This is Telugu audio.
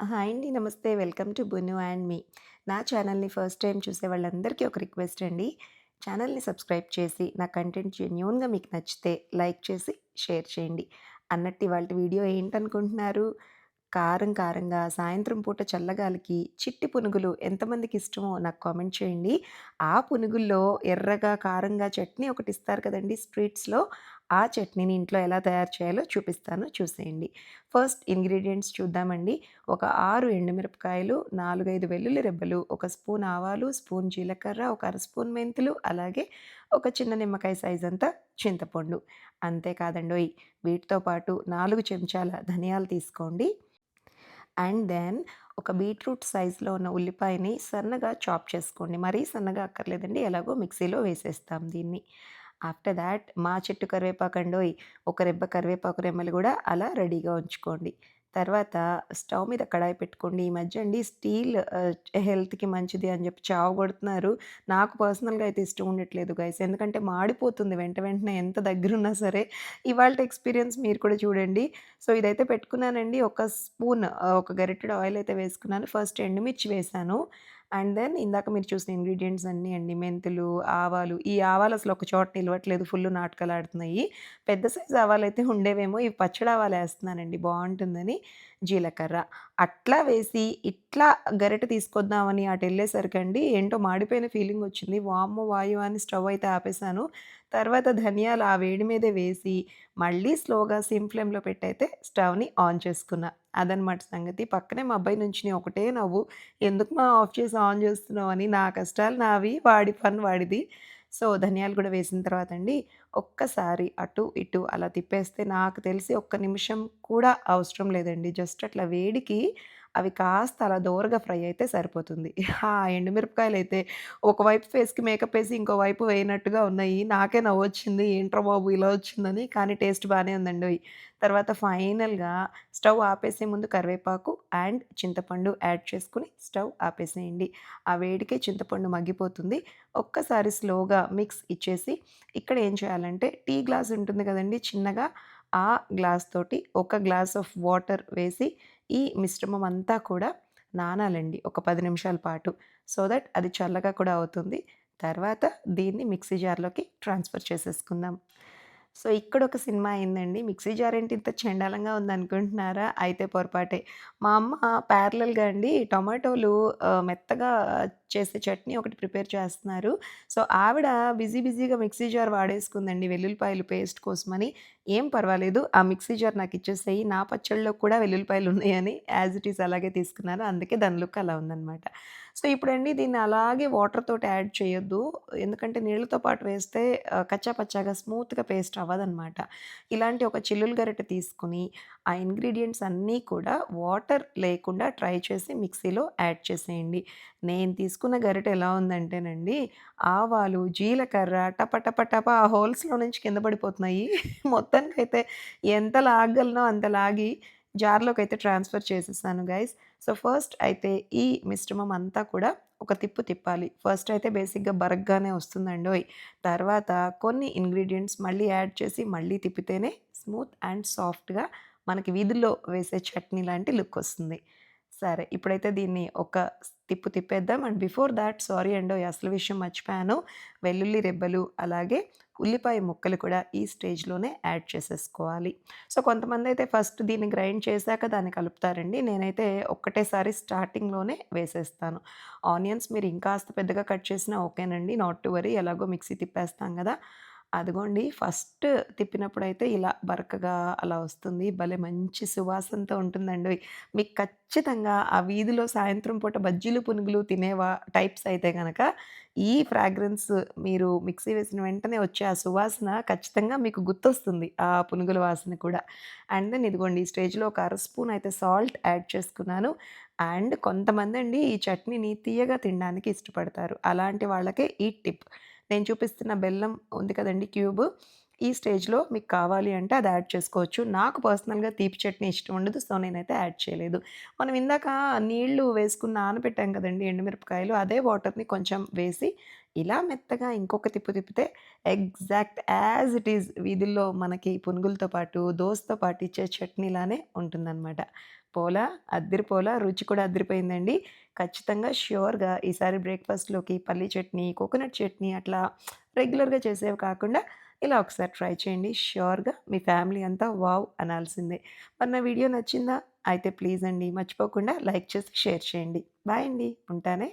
హాయ్ అండి. నమస్తే. వెల్కమ్ టు బును అండ్ మీ. నా ఛానల్‌ని ఫస్ట్ టైం చూసే వాళ్ళందరికీ ఒక రిక్వెస్ట్ అండి. ఛానల్‌ని సబ్స్క్రైబ్ చేసి, నా కంటెంట్ జెన్యూన్‌గా మీకు నచ్చితే లైక్ చేసి, షేర్ చేయండి. అన్నట్టు ఇవాల్టి వీడియో ఏంటనుకుంటున్నారు? కారం కారంగా సాయంత్రం పూట చల్లగాలికి చిట్టి పునుగులు ఎంతమందికి ఇష్టమో నాకు కామెంట్ చేయండి. ఆ పునుగుల్లో ఎర్రగా, కారంగా చట్నీ ఒకటి ఇస్తారు కదండీ స్ట్రీట్స్‌లో. ఆ చట్నీని ఇంట్లో ఎలా తయారు చేయాలో చూపిస్తాను చూసేయండి. ఫస్ట్ ఇంగ్రీడియంట్స్ చూద్దామండి. ఒక ఆరు ఎండుమిరపకాయలు, 4, 5 వెల్లుల్లి రెబ్బలు, ఒక స్పూన్ ఆవాలు, స్పూన్ జీలకర్ర, ఒక అర స్పూన్ మెంతులు, అలాగే ఒక చిన్న నిమ్మకాయ సైజ్ అంతా చింతపండు. అంతేకాదండోయ్ వీటితో పాటు నాలుగు చెంచాల ధనియాలు తీసుకోండి. అండ్ దెన్ ఒక బీట్రూట్ సైజ్‌లో ఉన్న ఉల్లిపాయని సన్నగా చాప్ చేసుకోండి. మరీ సన్నగా అక్కర్లేదండి. ఎలాగో మిక్సీలో వేసేస్తాం దీన్ని. ఆఫ్టర్ దాట్ మా చెట్టు కరివేపాకండోయ్! ఒక రెబ్బ కరివేపాకు రెమ్మలు కూడా అలా రెడీగా ఉంచుకోండి. తర్వాత స్టవ్ మీద కడాయి పెట్టుకోండి. ఈ మధ్య అండి స్టీల్ హెల్త్‌కి మంచిది అని చెప్పి చావు కొడుతున్నారు నాకు పర్సనల్‌గా అయితే ఇష్టం ఉండట్లేదు గైస్. ఎందుకంటే మాడిపోతుంది వెంట వెంటనే ఎంత దగ్గరున్నా సరే. ఇవాళ ఎక్స్‌పీరియన్స్ మీరు కూడా చూడండి. సో, ఇదైతే పెట్టుకున్నానండి. ఒక స్పూన్ ఒక గరిటెడ్ ఆయిల్ అయితే వేసుకున్నాను. ఫస్ట్ ఎండుమిర్చి వేశాను. అండ్ దెన్ ఇందాక మీరు చూసిన ఇంగ్రీడియంట్స్ అన్నీ అండి. మెంతులు, ఆవాలు. ఈ ఆవాలు అసలు ఒక చోట నిలవట్లేదు. ఫుల్ నాటకాలు ఆడుతున్నాయి పెద్ద సైజు అయితే ఉండేవేమో. ఇవి పచ్చడి ఆవాలేస్తున్నానండి బాగుంటుందని జీలకర్ర. అట్లా వేసి ఇట్లా గరిట తీసుకొద్దామని అటు వెళ్ళేసరికి అండి ఏంటో మాడిపోయిన ఫీలింగ్ వచ్చింది వామ్మ వాయు అని స్టవ్ అయితే ఆపేసాను. తర్వాత ధనియాలు ఆ వేడి మీదే వేసి, మళ్ళీ స్లోగా సిమ్ ఫ్లేమ్‌లో పెట్టయితే స్టవ్‌ని ఆన్ చేసుకున్నా. అదనమాట సంగతి. పక్కనే మా అబ్బాయి నుంచి ఒకటే నవ్వు. ఎందుకు మా ఆఫ్ చేసి ఆన్ చేస్తున్నావు అని. నా కష్టాలు నావి. వాడి పని వాడిది. సో, ధనియాలు కూడా వేసిన తర్వాత అండి ఒక్కసారి అటు, ఇటు అలా తిప్పేస్తే నాకు తెలిసి ఒక్క నిమిషం కూడా అవసరం లేదండి. జస్ట్ అట్లా వేడికి అవి కాస్త అలా దోరగా ఫ్రై అయితే సరిపోతుంది. ఆ ఎండుమిరపకాయలైతే ఒకవైపు ఫేస్‌కి మేకప్ వేసి ఇంకో వైపు వేయనట్టుగా ఉన్నాయి. నాకే నవ్వొచ్చింది. ఏంట్రా బాబు ఇలా వచ్చిందని. కానీ టేస్ట్ బాగానే ఉందండి తర్వాత ఫైనల్‌గా స్టవ్ ఆపేసే ముందు కరివేపాకు అండ్ చింతపండు యాడ్ చేసుకొని స్టవ్ ఆపేసేయండి. ఆ వేడికే చింతపండు మగ్గిపోతుంది. ఒక్కసారి స్లోగా మిక్స్ ఇచ్చేసి ఇక్కడ ఏం చేయాలంటే టీ గ్లాస్ ఉంటుంది కదండి చిన్నగా. ఆ గ్లాస్ తోటి ఒక గ్లాస్ ఆఫ్ వాటర్ వేసి ఈ మిశ్రమం అంతా కూడా నానాలండి ఒక పది నిమిషాల పాటు. సో దట్ అది చల్లగా కూడా అవుతుంది. తర్వాత దీన్ని మిక్సీ జార్‌లోకి ట్రాన్స్‌ఫర్ చేసేసుకుందాం. సో, ఇక్కడ ఒక సినిమా అయిందండి. మిక్సీ జార్ ఏంటి ఇంత చెండాలంగా ఉందనుకుంటున్నారా? అయితే పొరపాటే. మా అమ్మ ప్యారలల్‌గా అండి టొమాటోలు మెత్తగా చేసే చట్నీ ఒకటి ప్రిపేర్ చేస్తున్నారు. సో, ఆవిడ బిజీ బిజీగా మిక్సీ జార్ వాడేసుకుందండి వెల్లుల్లిపాయలు పేస్ట్ కోసమని. ఏం పర్వాలేదు. ఆ మిక్సీ జార్ నాకు ఇచ్చేసాయి నా పచ్చళ్ళలో కూడా వెల్లుల్లిపాయలున్నాయని యాజ్ ఇట్ ఈస్ అలాగే తీసుకున్నాను. అందుకే దాని లుక్ అలా ఉందనమాట. సో, ఇప్పుడండి దీన్ని అలాగే వాటర్ తోటి యాడ్ చేయొద్దు. ఎందుకంటే నీళ్ళతో పాటు వేస్తే కచ్చా పచ్చాగా స్మూత్‌గా పేస్ట్ అవ్వదనమాట. ఇలాంటి ఒక చిల్లులు గరిటె తీసుకొని ఆ ఇంగ్రీడియెంట్స్ అన్నీ కూడా వాటర్ లేకుండా ట్రై చేసి మిక్సీలో యాడ్ చేసేయండి. నేను తీసుకున్న గరిటె ఎలా ఉందంటేనండి ఆవాలు, జీలకర్ర టప టప టప ఆ హోల్స్‌లో నుంచి కింద పడిపోతున్నాయి. మొత్తానికైతే ఎంత లాగగలనో అంత లాగి జార్లోకి అయితే ట్రాన్స్‌ఫర్ చేసేసాను గైస్. సో, ఫస్ట్ అయితే ఈ మిశ్రమం అంతా కూడా ఒక తిప్పు తిప్పాలి. ఫస్ట్ అయితే బేసిక్‌గా బరగ్గానే వస్తుందండోయ్! తర్వాత కొన్ని ఇంగ్రీడియంట్స్ మళ్ళీ యాడ్ చేసి మళ్ళీ తిప్పితేనే స్మూత్ అండ్ సాఫ్ట్‌గా మనకి వీధుల్లో వేసే చట్నీ లాంటి లుక్ వస్తుంది. సరే ఇప్పుడైతే దీన్ని ఒక తిప్పు తిప్పేద్దాం. అండ్ బిఫోర్ దాట్ సారీ అండి అసలు విషయం మర్చిపోయాను. వెల్లుల్లి రెబ్బలు అలాగే ఉల్లిపాయ ముక్కలు కూడా ఈ స్టేజ్‌లోనే యాడ్ చేసేసుకోవాలి. సో, కొంతమంది అయితే ఫస్ట్ దీన్ని గ్రైండ్ చేశాక దాన్ని కలుపుతారండి. నేనైతే ఒక్కటేసారి స్టార్టింగ్‌లోనే వేసేస్తాను. ఆనియన్స్ మీరు ఇంకాస్త పెద్దగా కట్ చేసినా ఓకేనండి. నాట్ టు వరీ ఎలాగో మిక్సీ తిప్పేస్తాం కదా అదిగోండి ఫస్ట్ తిప్పినప్పుడైతే ఇలా బరకగా అలా వస్తుంది. భలే మంచి సువాసనతో ఉంటుందండి మీకు ఖచ్చితంగా ఆ వీధిలో సాయంత్రం పూట బజ్జీలు, పునుగులు తినేవా టైప్స్ అయితే కనుక ఈ ఫ్రాగ్రెన్స్ మీరు మిక్సీ వేసిన వెంటనే వచ్చే ఆ సువాసన ఖచ్చితంగా మీకు గుర్తొస్తుంది. ఆ పునుగుల వాసన కూడా. అండ్ దెన్ ఇదిగోండి ఈ స్టేజ్‌లో ఒక అర స్పూన్ అయితే సాల్ట్ యాడ్ చేసుకున్నాను. అండ్ కొంతమందండి ఈ చట్నీని తీయగా తినడానికి ఇష్టపడతారు. అలాంటి వాళ్ళకే ఈ టిప్. నేను చూపిస్తున్న బెల్లం ఉంది కదండి క్యూబ్. ఈ స్టేజ్‌లో మీకు కావాలి అంటే అది యాడ్ చేసుకోవచ్చు. నాకు పర్సనల్‌గా తీపి చట్నీ ఇష్టం ఉండదు. సో, నేనైతే యాడ్ చేయలేదు. మనం ఇందాక నీళ్ళు వేసుకుని నానబెట్టాం కదండీ ఎండుమిరపకాయలు. అదే వాటర్‌ని కొంచెం వేసి ఇలా మెత్తగా ఇంకొక తిప్పు తిప్పితే ఎగ్జాక్ట్ యాజ్ ఇట్ ఈజ్ వీధుల్లో మనకి పునుగులతో పాటు, దోసతో పాటు ఇచ్చే చట్నీలానే ఉంటుందనమాట. పోలా, అద్దరిపోలా రుచి కూడా అద్దరిపోయిందండి ఖచ్చితంగా ష్యూర్‌గా ఈసారి బ్రేక్‌ఫాస్ట్‌లోకి పల్లీ చట్నీ, కోకోనట్ చట్నీ అట్లా రెగ్యులర్‌గా చేసేవి కాకుండా ఇలా ఒకసారి ట్రై చేయండి. ష్యూర్‌గా మీ ఫ్యామిలీ అంతా వావ్ అనాల్సిందే. మరి నా వీడియో నచ్చిందా? అయితే ప్లీజ్ అండి మర్చిపోకుండా లైక్ చేసి షేర్ చేయండి. బాయ్ అండి. ఉంటానే.